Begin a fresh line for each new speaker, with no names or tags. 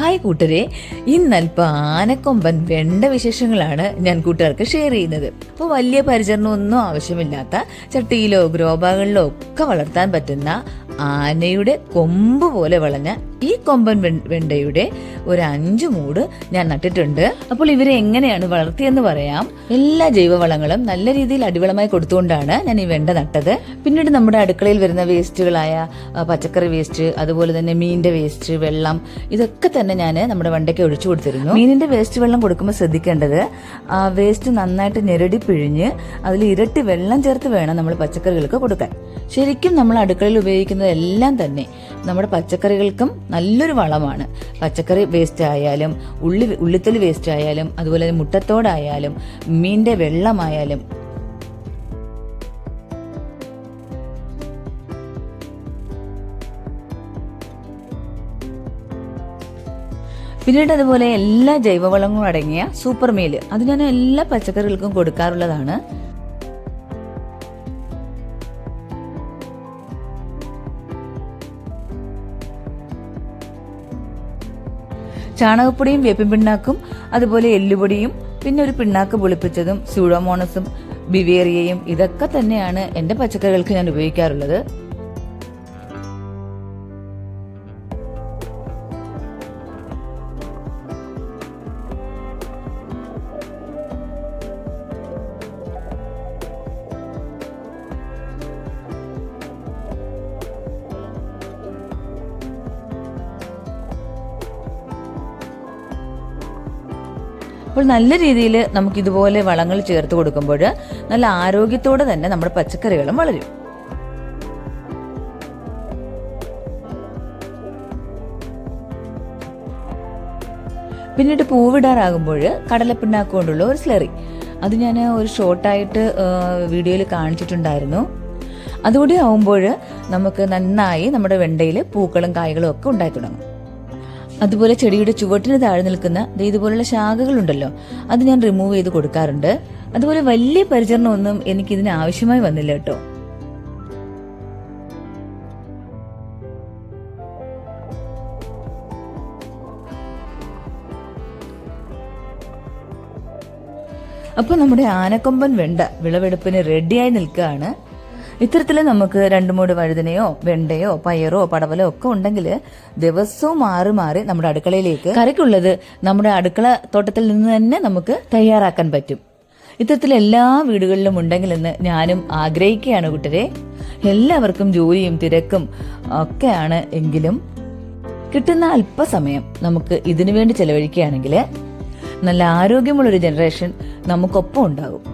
Hi കൂട്ടരെ. ഇന്നൽപ്പം ആനക്കൊമ്പൻ വെണ്ട വിശേഷങ്ങളാണ് ഞാൻ കൂട്ടുകാർക്ക് ഷെയർ ചെയ്യുന്നത്. അപ്പോൾ വലിയ പരിചരണമൊന്നും ആവശ്യമില്ലാത്ത ചട്ടിയിലോ ഗ്രോബാകളിലോ ഒക്കെ വളർത്താൻ പറ്റുന്ന ആനയുടെ കൊമ്പ് പോലെ വളഞ്ഞ ഈ കൊമ്പൻ വെണ്ടയുടെ ഒരു അഞ്ച് മൂട് ഞാൻ നട്ടിട്ടുണ്ട്. അപ്പോൾ ഇവരെ എങ്ങനെയാണ് വളർത്തിയെന്ന് പറയാം. എല്ലാ ജൈവവളങ്ങളും നല്ല രീതിയിൽ അടിവളമായി കൊടുത്തുകൊണ്ടാണ് ഞാൻ ഈ വെണ്ട നട്ടത്. പിന്നീട് നമ്മുടെ അടുക്കളയിൽ വരുന്ന വേസ്റ്റുകളായ പച്ചക്കറി വേസ്റ്റ് അതുപോലെ തന്നെ മീനിന്റെ വേസ്റ്റ് വെള്ളം ഇതൊക്കെ തന്നെ ഞാൻ നമ്മുടെ വെണ്ടയ്ക്ക് ഒഴിച്ചു കൊടുത്തിരുന്നു. മീനിന്റെ വേസ്റ്റ് വെള്ളം കൊടുക്കുമ്പോൾ ശ്രദ്ധിക്കേണ്ടത് ആ വേസ്റ്റ് നന്നായിട്ട് ഞെരടി പിഴിഞ്ഞ് അതിൽ ഇരട്ടി വെള്ളം ചേർത്ത് വേണം നമ്മൾ പച്ചക്കറികൾക്ക് കൊടുക്കാൻ. ശരിക്കും നമ്മൾ അടുക്കളയിൽ ഉപയോഗിക്കുന്നതെല്ലാം തന്നെ നമ്മുടെ പച്ചക്കറികൾക്കും നല്ലൊരു വളമാണ്. പച്ചക്കറി വേസ്റ്റ് ആയാലും ഉള്ളി ഉള്ളിത്തൊലി വേസ്റ്റ് ആയാലും അതുപോലെ തന്നെ മുട്ടത്തോടായാലും മീനിന്റെ വെള്ളമായാലും. പിന്നീട് അതുപോലെ എല്ലാ ജൈവവളങ്ങളും അടങ്ങിയ സൂപ്പർ മീൽ അത് ഞാൻ എല്ലാ പച്ചക്കറികൾക്കും കൊടുക്കാറുള്ളതാണ്. ചാണകപ്പൊടിയും വേപ്പിൻ പിണ്ണാക്കും അതുപോലെ എല്ലുപൊടിയും പിന്നെ ഒരു പിണ്ണാക്ക് പൊളിപ്പിച്ചതും സ്യൂഡോമോണസും ബിവേറിയയും ഇതൊക്കെ തന്നെയാണ് എന്റെ പച്ചക്കറികൾക്ക് ഞാൻ ഉപയോഗിക്കാറുള്ളത്. അപ്പോൾ നല്ല രീതിയിൽ നമുക്ക് ഇതുപോലെ വളങ്ങൾ ചേർത്ത് കൊടുക്കുമ്പോൾ നല്ല ആരോഗ്യത്തോടെ തന്നെ നമ്മുടെ പച്ചക്കറികളും വളരും. പിന്നീട് പൂവിടാറാകുമ്പോൾ കടലപ്പിണ്ണാക്ക് കൊണ്ടുള്ള ഒരു സ്ലറി അത് ഞാൻ ഒരു ഷോർട്ടായിട്ട് വീഡിയോയിൽ കാണിച്ചിട്ടുണ്ടായിരുന്നു. അതുകൂടി ആവുമ്പോൾ നമുക്ക് നന്നായി നമ്മുടെ വെണ്ടയിൽ പൂക്കളും കായ്കളും ഒക്കെ ഉണ്ടായി തുടങ്ങും. അതുപോലെ ചെടിയുടെ ചുവട്ടിന് താഴെ നിൽക്കുന്ന ഇതുപോലുള്ള ശാഖകളുണ്ടല്ലോ അത് ഞാൻ റിമൂവ് ചെയ്ത് കൊടുക്കാറുണ്ട്. അതുപോലെ വലിയ പരിചരണമൊന്നും എനിക്ക് ഇതിന് ആവശ്യമായി വന്നില്ല കേട്ടോ. അപ്പോൾ നമ്മുടെ ആനക്കൊമ്പൻ വെണ്ട വിളവെടുപ്പിന് റെഡിയായി നിൽക്കുകയാണ്. ഇത്തരത്തിൽ നമുക്ക് രണ്ടു മൂട് വഴുതനയോ വെണ്ടയോ പയറോ പടവലോ ഒക്കെ ഉണ്ടെങ്കിൽ ദിവസവും മാറി മാറി നമ്മുടെ അടുക്കളയിലേക്ക് കറിക്കുള്ളത് നമ്മുടെ അടുക്കള തോട്ടത്തിൽ നിന്ന് തന്നെ നമുക്ക് തയ്യാറാക്കാൻ പറ്റും. ഇത്തരത്തിൽ എല്ലാ വീടുകളിലും ഉണ്ടെങ്കിലെന്ന് ഞാനും ആഗ്രഹിക്കുകയാണ് കൂട്ടരെ എല്ലാവർക്കും ജോലിയും തിരക്കും ഒക്കെയാണ് എങ്കിലും കിട്ടുന്ന അല്പസമയം നമുക്ക് ഇതിനു വേണ്ടി ചെലവഴിക്കുകയാണെങ്കിൽ നല്ല ആരോഗ്യമുള്ളൊരു ജനറേഷൻ നമുക്കൊപ്പം ഉണ്ടാകും.